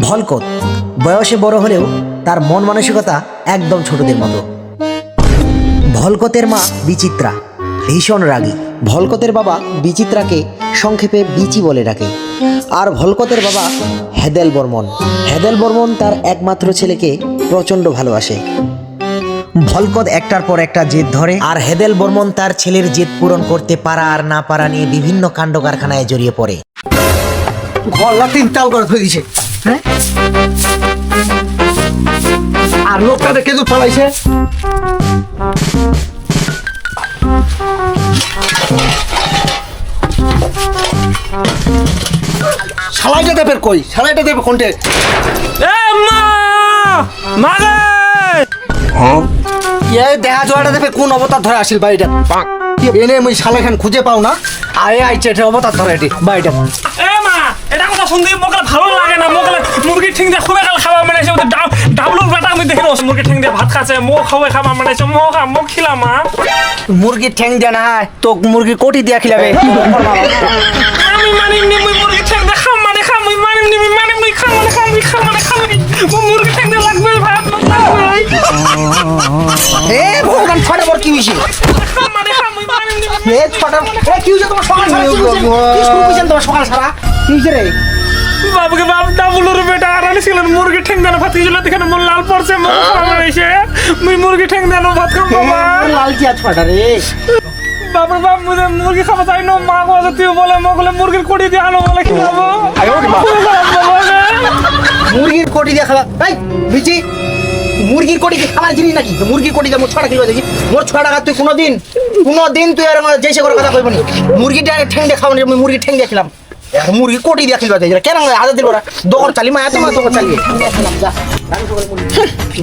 ভলকত বয়সে বড় হলেও তার মন মানসিকতা একদম ছোটদের মতো। ভলকতের মা বিচিত্রা, ভীষণ রাগী। ভলকতের বাবা বিচিত্রাকে সংক্ষেপে বিচি বলে ডাকে। আর ভলকতের বাবা হেদেল বর্মন। হেদেল বর্মন তার একমাত্র ছেলেকে প্রচণ্ড ভালোবাসে। ভলকত একটার পর একটা জেদ ধরে, আর হেদেল বর্মন তার ছেলের জেদ পূরণ করতে পারা আর না পারা নিয়ে বিভিন্ন কাণ্ড কারখানায় জড়িয়ে পড়ে। গলা তিন তাল করে দিছে হ্যাঁ? আর লোকটা দেখে তো পালাইছে শালাইটা দেবের কই? শালাইটা দেবে কোনটে? এ মা! মাগে এ দেখা জোয়াটা দেবে কোন অবতার ধরে আসিল বাড়িটা এনে মুই শালা খান খুঁজে পাও না। আয়ে আইছে এটা অবতার ধরে এটি। বাড়িটা এ মা এটা কথা শুনতে মোকে ভালো মুরগি ঠিং দিয়ে খুবই কাল খাওয়া মানে ডাবলুর বেটা আমি দেখে রস মুরগি ঠিং দিয়ে ভাত খাচ্ছে মো খাওয়াই খাওয়া মানে মো খা মো খিলাম মা। মুরগির ঠ্যাং দেয়া না তো মুরগি কোটি দিয়া খিলাবে। আমি মানি নি মুই মুরগি ঠিং দিয়ে খাম মানে খাম মুই মানি নি মুই মানে মুই খাম মানে খাম মুই খাম মানে খাম। মো মুরগি ঠিং দিয়ে লাগবে ভাত এ ভগবান বর কি হইছে? খাম মানে খাম মুই মানি নি এ ছটা এ কি হইছে তোমার সকাল সারা? কি হইছে? তোমার সকাল সারা? কি হইছে রে? বাবুকে বাপ ডাবলুর বেটা আনি ছিলেন মুরগি ঠ্যাং দেন ভাত খেয়েছিল দেখেন মোর লাল পড়ছে মো খাওয়া এসে মুই মুরগি ঠ্যাং দেন ভাত খাম বাবা। লাল কি আজ ছটা রে? বাবার বাপ মুঝে মুরগি খাওয়া চাই না মা কথা তুই বলে মা বলে মুরগির কোটি দিয়ে আনো বলে খাব? মুরগির কোটি দিয়া খাবা এই বিচি মুরগির কোটি কি খাবার জিনিস নাকি? মুরগির কোটি দিয়ে মোর ছটা কিলো দেখি। মোর টাকা তুই কোনোদিন কোনোদিন তুই আর আমার যেসে করে কথা কইবনি মুরগিটা ঠ্যাং দিয়ে আমি মুরগি ঠ্যাং দিয়ে খেলাম। আর মুরগি কোটি দিয়ে খেলবা যাই কেন আদা দিল দোকান চালি মা এত মা দোকান চালিয়ে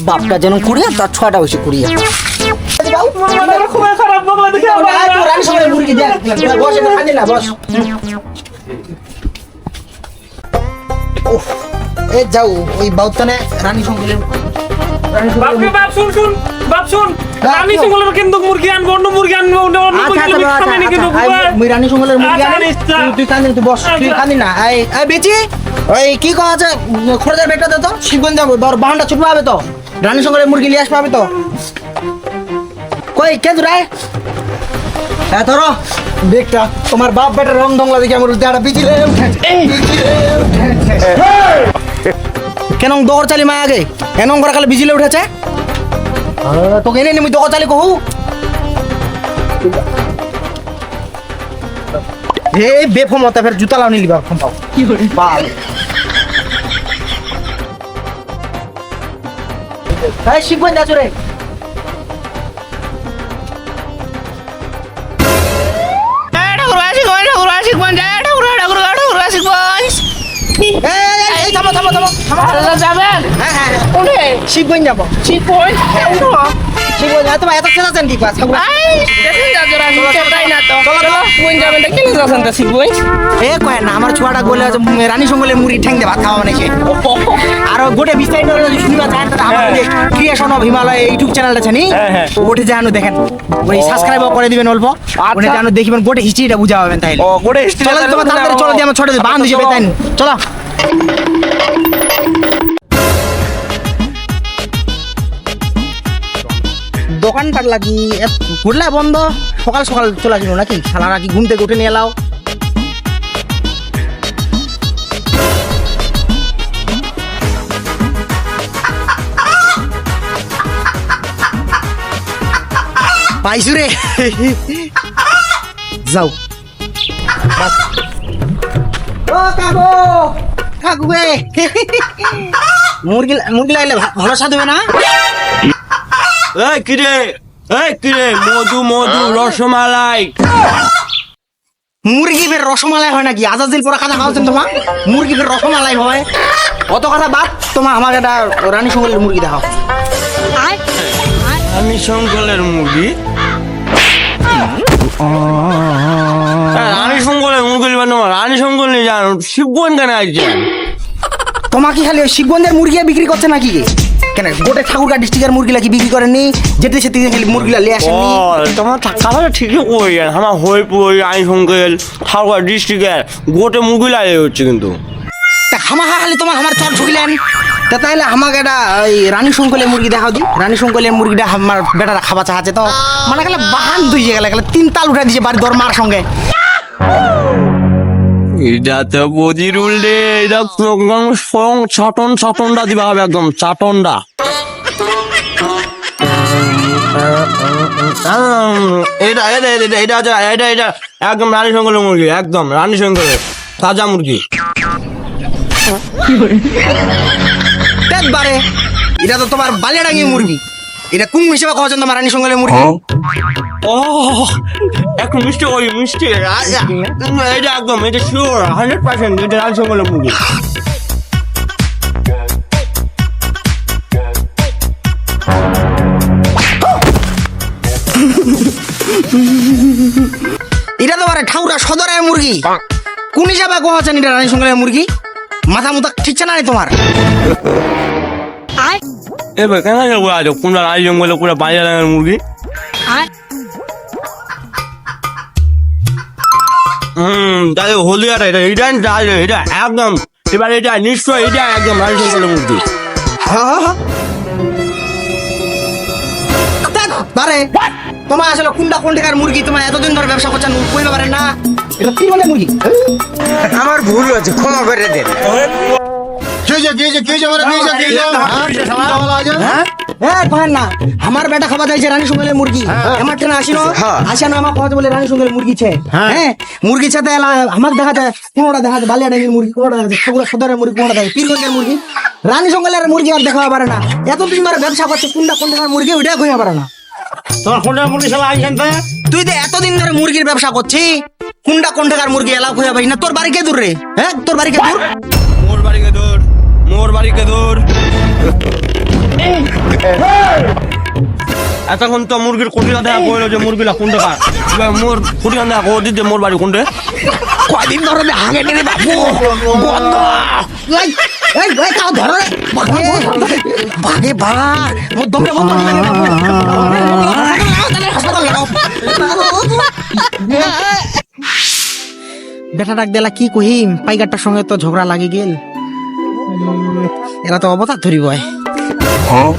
বাপটা যেন কুড়িয়া, তার ছটা হয়েছে কুড়িয়া। খারাপ বাবা দেখে। যাও, ওই বাউতানে রানী সঙ্গে বাপকে বাপ বাপ শুন আমি সঙ্গলের কিন্তু মুরগি আনব অন্য মুরগি আনব অন্য অন্য মুরগি আমি কিন্তু মুই রানী সঙ্গলের মুরগি আনি। তুই- তুই তুই বস তুই। না। এই এই বেচি ওই কি কয় আছে খরচার বেটা দে তো শিবগঞ্জ যাব তোর বাহানটা ছুটবে হবে তো। রানী মুরগি নিয়ে আসবে তো। কই কে রায় হ্যাঁ ধরো বেগটা তোমার বাপ বেটার রং দংলা দেখে আমার বিচিলে উঠেছে। কেন দৌড় চালি মা আগে? কেন করে খালি বিজিলে উঠেছে? তোকে এনে নিমি দৌড় চালি কহু হে বেফমতা ফের জুতা লাউনি লিবা ফম পাও কি করে বাল তাই শিখবেন যাচ্ছ থামো থামো হ্যাঁ হ্যাঁ যাব। তোমার এত কি? আমার ছোয়াটা গোলে আছে, রানী সঙ্গলে মুড়ি ঠ্যাং দিয়ে ভাত খাওয়া বানাইছে আর গোটে বিস্তারিত যদি শুনিবা চান আমার creation of Himalaya YouTube channel আছে নি ওটে জানো দেখেন। ওই সাবস্ক্রাইব করে দিবেন অল্প ওটে জানো দেখিবেন গোটে হিস্ট্রিটা বুঝা পাবেন তাইলে চলো তোমার তাড়াতাড়ি চলো দিয়ে আমার ছোট বান্ধ হিসেবে তাই চলো। দোকানপাট লাগি ঘুরলে বন্ধ। সকাল সকাল চলে আসলো নাকি? সারা কি ঘুম থেকে উঠে নিয়ে এলাও? পাইছু রে। যাও। ও কাকু। কাকু বে। মুরগি মুরগি লাগলে ভালো স্বাদ হবে না? এই কিরে এই কিরে মধু মধু রসমালাই। মুরগি ফের রসমালাই হয় নাকি? আজাদিল পরা কথা খাওয়াছেন তোমার মুরগি ফের রসমালাই হয়। অত কথা বাদ তোমার আমাকে একটা রানী সঙ্গলের মুরগি দেখাও। আমি শঙ্কলের মুরগি? রানী শঙ্কলের মুরগি বানো রানী শঙ্কর নিয়ে জানো শিবগঞ্জ কেন আসছে তোমার কি খালি ওই শিবগঞ্জের মুরগি বিক্রি করছে নাকি কে? কেন? গোটে ঠাকুরগা ডিস্ট্রিক্টের মুরগি লাগি বিক্রি করেননি? যেতে সেতে খালি মুরগিলা লিয়ে ও আসেননি তোমার কথা ঠিকই কই আমার হই পই রানী শঙ্কর ঠাকুর ডিস্ট্রিক্টের গোটে মুরগি লাগে হচ্ছে কিন্তু। তা হামা খালি তোমার আমার চর ঢুকলেন তা তাইলে আমাকে এটা ওই রানী শঙ্কলের মুরগি দেখাও দি রানী শঙ্কলের মুরগিটা আমার বেটারা খাবা চাহাচ্ছে তো। মানে গেলে বাহান দুই গেলে গেলে তিন তাল উঠে দিয়েছে বাড়ি তোর মার সঙ্গে। এটা তো বজিরুল রে এটা একদম সং ছাটন ছাটনটা দিবা হবে একদম ছাটনটা। এটা এটা এটা এটা এটা এটা একদম রানী শঙ্করের মুরগি একদম রানী শঙ্করের তাজা মুরগি। বারে এটা তো তোমার বালিয়াডাঙ্গি মুরগি। এটা কোন হিসেবে কখন তোমার রানী শঙ্কলের মুরগি? ও এক মিষ্টি ওই মিষ্টি আ- এটা একদম এটা শিওর হান্ড্রেড পার্সেন্ট এটা রানী শঙ্করের মুরগি। এটা তো বারে ঠাউরা সদরের মুরগি। কোন হিসাবে কখন এটা রানী শঙ্কলের মুরগি? মাথা মুথা ঠিকছে না রে তোমার? এবার কেন যাব আজ কোনটা রানী জঙ্গলে মুরগি? হুম তাহলে হলদিয়াটা এটা এটা এটা এটা একদম এবার এটা নিশ্চয় এটা একদম রানী শঙ্করের মুরগি। বারে তোমার আসলে কোনটা কোন টাকার মুরগি? তোমার এতদিন ধরে ব্যবসা করছেন পারেন না এটা কি বলে মুরগি। আমার ভুল হয়েছে ক্ষমা করে দেন আমার বেটা খাবার চাইছে রানী সঙ্গের মুরগি। আমার ট্রেন আসিল? আসে আমার কথা বলে রানী সঙ্গের মুরগি ছে। হ্যাঁ। মুরগি সাথে আমার দেখা কোনোটা দেখা বালিয়া ডাঙ্গির মুরগি কোনোটা দেখা সবগুলো সদরের মুরগি কোনোটা দেখা পীরগঞ্জের মুরগি। রানী সঙ্গের মুরগি আর দেখা পারে না। এতদিন ধরে ব্যবসা করছে কোনটা কোন টাকার মুরগি ওইটা পারে না। তোমার কোনটা মুরগি শালা আইছেন তো? তুই তো এতদিন ধরে মুরগির ব্যবসা করছি কোনটা কোন টাকার মুরগি এলাও হইয়া পারি না? তোর বাড়ি কে দূর রে? হ্যাঁ তোর বাড়ি কে দূর? মোর দূর মোর বাড়িকে দূর এতক্ষণ তো মুরগির কুটিটা দেখা কইলো যে মুরগিলা কোনটা কার মোর কুটিটা দেখা কই দিতে মোর বাড়ি কোনটা। কয়দিন ধরে আমি এই কাও ধরো। রে ভাগে মোর দমে বন্ধ লাগে হাসপাতাল লাগাও বেটা ডাক দেলা কি কহিম? পাইকারটার সঙ্গে তো ঝগড়া লাগি গেল। এরা তো অবতার ধরি বয়। হ্যাঁ।